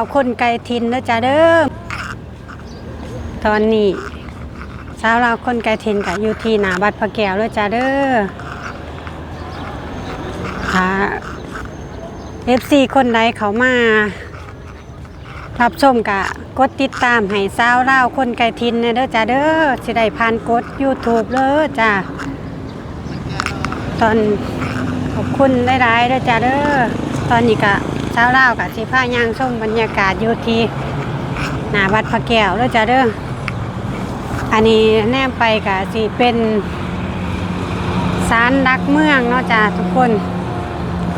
สาวคนไกลทินเด้อจ้าเด้อตอนนี้สาวราวคนไกลทินกับอยู่ที่หนาบัดพระแก้วเด้อจ้าเด้อค่ะ FC คนใดเขามารับชมกะกดติดตามให้สาวราวคนไกลทินเนยเด้อจ้าเด้อสิได้ผ่านกด YouTube เด้อจ้าตอนขอบคุณหลายๆเด้อจ้าเด้อตอนนี้กะ สาวราวกะสิพายางชมบรรยากาศอยู่ที่หน้าวัดพระแก้วเด้อจ้าเด้ออันนี้แนมไปกะสิเป็นศาลดักเมืองเนาะจ้าทุกคน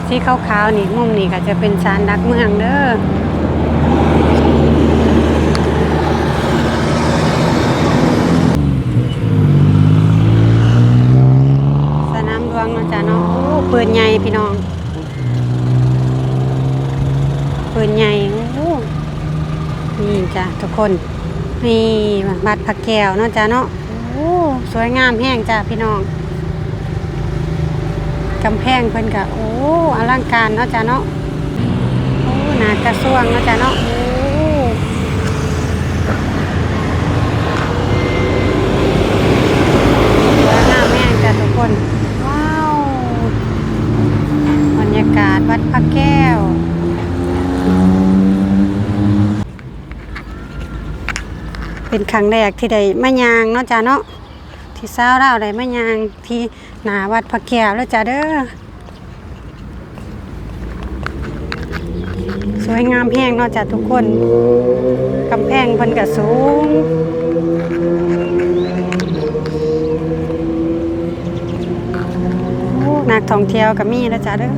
ที่ขาวๆนี่มุมนี้ก็จะเป็นศาลดักเมืองเด้อสนามหลวงเนาะจ้ะเนาะโอ้ปืนใหญ่พี่น้อง ปืนใหญ่โอ้นี่ จ้ะทุกคนนี่บัดผักแก้วเนาะจ้ะเนาะโอ้สวยงามแห้งจ้ะพี่น้องกำแพงเพิ่นกะโอ้อลังการเนาะจ้ะเนาะโอ้หนากระทรวงเนาะจ้ะเนาะโอ้สวยงามแห้งจ้ะทุกคนว้าวบรรยากาศวัดพระแก้ว เป็นครั้งแรกที่ได้มายางเนาะจ้าเนาะที่สาวเราได้มายางที่หนาวัดพระแก้วแล้วจ้าเด้อสวยงามแห้งเนาะจ้าทุกคนกำแพงพิ่นก็สูงนักท่องเที่ยวก็มีแล้วจ้าเด้อ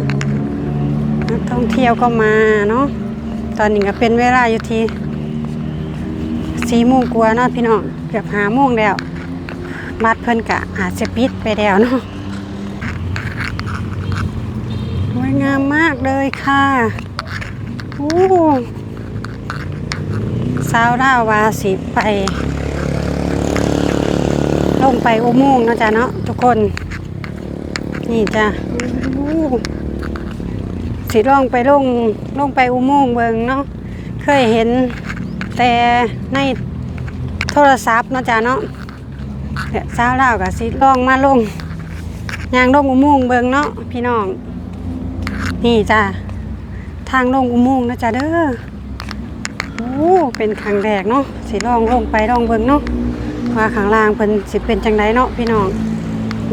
นักท่องเที่ยวก็มาเนาะตอนนี้ก็เป็นเวลาอยู่ที่ สี่โมงกว่าเนาะพี่น้องเกือบหาโมงแล้วบัดเพิ่นกะอาจจะปิดไปแล้วเนาะสวยงามมากเลยค่ะโอ้สาวดาวาสิไป ลงไปอุโมงค์นะจ้าเนาะทุกคน นี่จ้ะสิลองไปลงลงไปอุโมงค์เบิงเนาะเคยเห็น แต่ในโทรศัพท์เนาะจ้ะเนาะเดี๋ยวสาวลาวกับสิลองมาลงยางลงอุโมงค์เบิงเนาะพี่น้อง นี่จ้ะทางลงอุโมงค์เนาะจ้ะเด้อโอ้เป็นครั้งแรกเนาะสิลองลงไปลองเบิงเนาะว่าข้างล่างเพิ่นสิเป็นจังไดเนาะพี่น้อง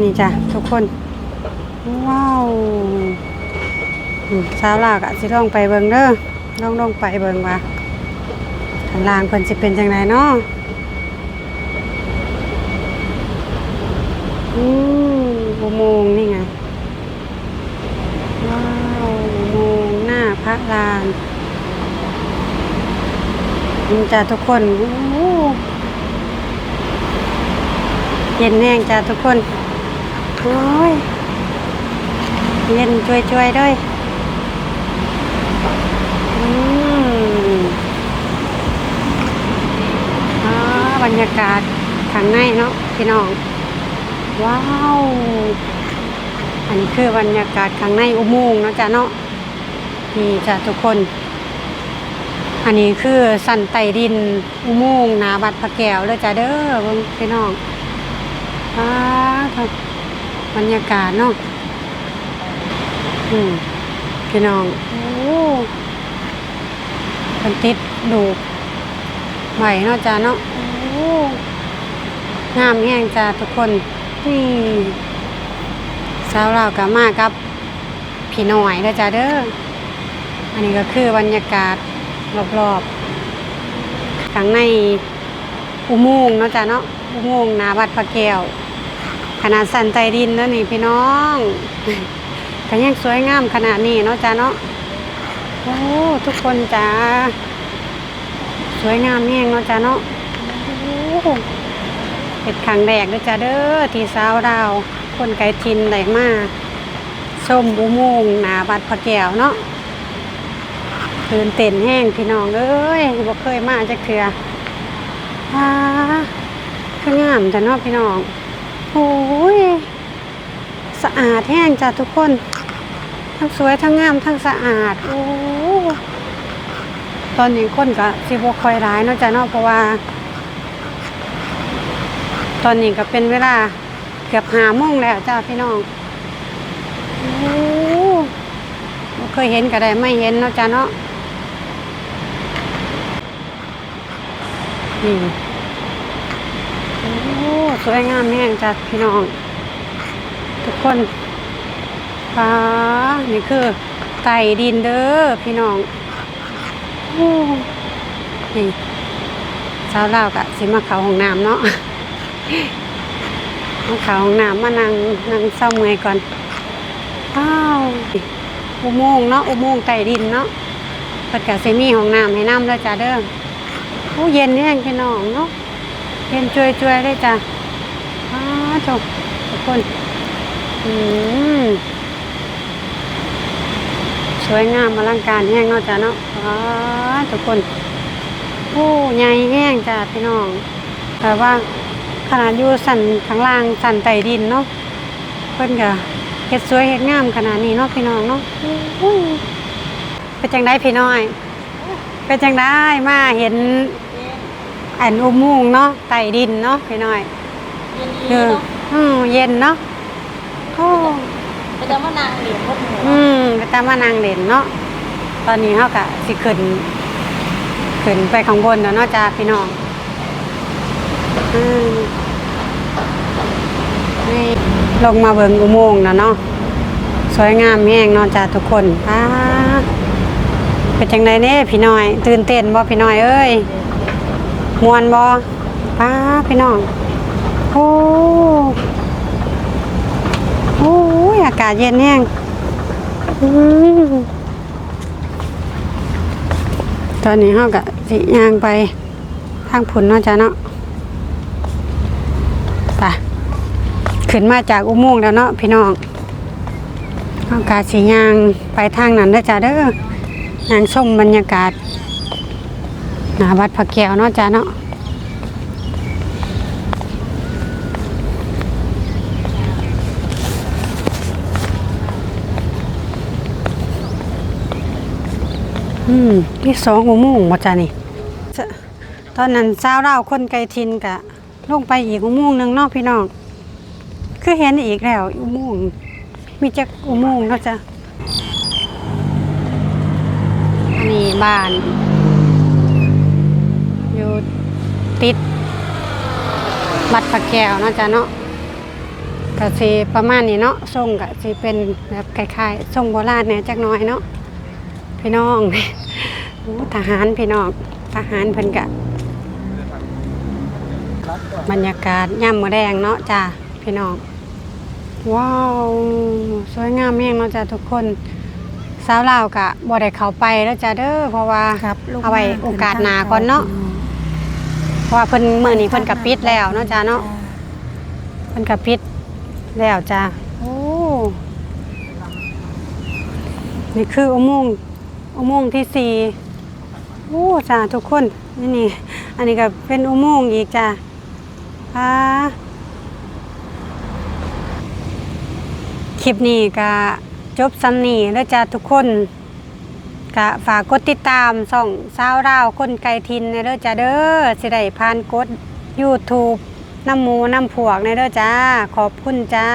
นี่จ้ะทุกคน ว้าวอืมสาวลาวกะสิลองไปเบิงเด้อลองลงไปเบิงว่า ข้างล่างเพิ่นสิเป็นจังไดเนาะอืมอุโมงค์นี่ไง ว้าวอุโมงค์หน้าพระลานนี่จ้ะทุกคนโอ้โหเย็นแห้งจ้ะทุกคน โอ้ย เย็นช่วยๆด้วยอืมอ๋อบ รรยากาศข้างในเนาะพี่น้อง ว้าว อันนี้คือบรรยากาศข้างในอุโมงค์เนาะจ้ะเนาะนี่จ้ะทุกคน อันนี้คือสันไตดินอุโมงค์นาบัดพระแก้วเลยจ้ะเด้อพี่น้องอ้าวบรรยากาศเนาะอืมพี่น้องโอ้เป็นติดดูใหม่เนาะจ้าเนาะ งามแห้งจ้าทุกคนนี่สาวเรากับมากับพี่น้อยเด้อจ้าเด้ออันนี้ก็คือบรรยากาศรอบๆข้างในอุโมงค์เนาะจ้าเนาะอุโมงค์นาวัดพระแก้วขนาดสันใจดินแล้วนี่พี่น้องก็ยังสวยงามขนาดนี้เนาะจ้าเนาะโอ้ทุกคนจ้าสวยงามแห้งเนาะจ้าเนาะ เป็นครั้งแรกเด้อจ้าเด้อที่สาวดาว คนไกลทินได้มาชมอุโมงหนาบัดพระแก้วเนาะตื่นเต้นแห้งพี่น้องเอ้ยบ่เคยมาจักเทื่อว้าคืองามจ้ะเนาะพี่น้องโอ้ยสะอาดแห้งจ้ะทุกคน ทั้งสวยทั้งงามทั้งสะอาดโอ้ตอนนี้คนก็สิบ่ค่อยร้ายเนาะจ้ะเนาะเพราะว่า ตอนนี้ก็เป็นเวลาเกือบหาโมงแล้วจ้าพี่น้องโอ้เคยเห็นก็ได้ไม่เห็นเนาะจ้าเนาะนี่โอ้สวยงามแห้งจ้าพี่น้อง ทุกคนฟ้านี่คือไต่ดินเด้อพี่น้องโอ้นี่สาวลากะสิมาเขาห้องน้ำเนาะ มาเขาห้องน้ำมานั่งนั่งเศร้าเมื่อยก่อนว้าวอุโมงค์เนาะอุโมงค์ใต้ดินเนาะเปิดกะสิมีห้องน้ำให้น้ำแล้วจ้าเด้อโอ้เย็นนี่พี่น้องเนาะเย็นช่วยๆได้จ้ะอ้าจบทุกคน อืมสวยงามอลังการแห้งเนาะจ้าเนาะอ้าทุกคนโอ้ใหญ่แห้งจ้าพี่น้องแต่ว่า ขนาดอยู่สันข้างล่างสันใต้ดินเนาะเพิ่นก็เฮ็ดสวยเฮ็ดงามขนาดนี้เนาะพี่น้องเนาะอู้เป็นจังไดพี่น้อยเป็นจังได้มาเห็นอันอุโมงค์เนาะใต้ดินเนาะพี่น้อยเย็นเอดีอเนาะอืมเย็นเนาะโอ้ไปจะมานางเหรียญพวกหนูอืมไปตามมานางเด่นเนาะตอนนี้เฮาก็สิขึ้นขึ้นไปข้างบนแล้วเนาะจ้าพี่น้องอืมนี่ ลงมาเบิงอุโมงค์แล้วเนาะสวยงามแห้งนาะจ้าทุกคนป้าเป็นจังไดเน่พี่น้อย ตื่นเต้นบ่พี่น้อยเอ้ยมวนบ่ป้าพี่น้องโอ้โอ้ยอากาศเย็นแห้งตอนนี้เฮาก็สิย่างไปทางผุนเนาะจ้าเนาะไป ขึ้นมาจากอุโมงค์แล้วเนาะพี่น้องเฮากาศสิย่างไปทางนั้นเด้อจ้าเด้อย่างชมบรรยากาศหน้าวัดพระแก้วเนาะจ้าเนาะอืมนี่สองอุโมงค์บ่จ้านี่ตอนนั้นสาวเราคนไกลทินกะลงไปอีกอุโมงค์หนึงเนอกพี่น้อง คือเห็นอีกแล้วอุโมงค์มีจักอุโมงค์เนาะจ้ะอันนี้บ้าน อยู่ติดบัดพระแก้วเนาะจ้ะเนาะก็สิประมาณนี้เนาะทรงก็สิเป็นแบบคล้ายๆทรงโบราณแหน่จักน้อยเนาะพี่น้องทหารพี่น้องทหารเพิ่นกะบรรยากาศย่ำมะแดงเนาะจ้าพี่น้อง ว้าว สวยงามแม่งเนาะจ้าทุกคนสาวลาวกะบ่ได้เข้าไปแล้วจ้าเด้อเพราะว่าครับลูกเอาไว้โอกาสหน้าก่อนเนาะเพราะว่าเพิ่นมื้อนี้เพิ่นก็ปิดแล้วเนาะจ้าเนาะเพิ่นก็ปิดแล้วจ้าโอ้นี่คืออุโมงค์อุโมงค์ที่สี่โอ้จ้าทุกคนนี่นี่อันนี้ก็เป็นอุโมงค์อีกจ้าอ่า คลิปนี้ก็จบสำนีแล้วจ้าทุกคนก็ฝากกดติดตามส่องสาวราวคนไกลทินในเด้อจ้าเด้อสิได้ผ่านกด YouTube น้ำหมูน้ำผวกในเด้อจ้า ขอบคุณจ้า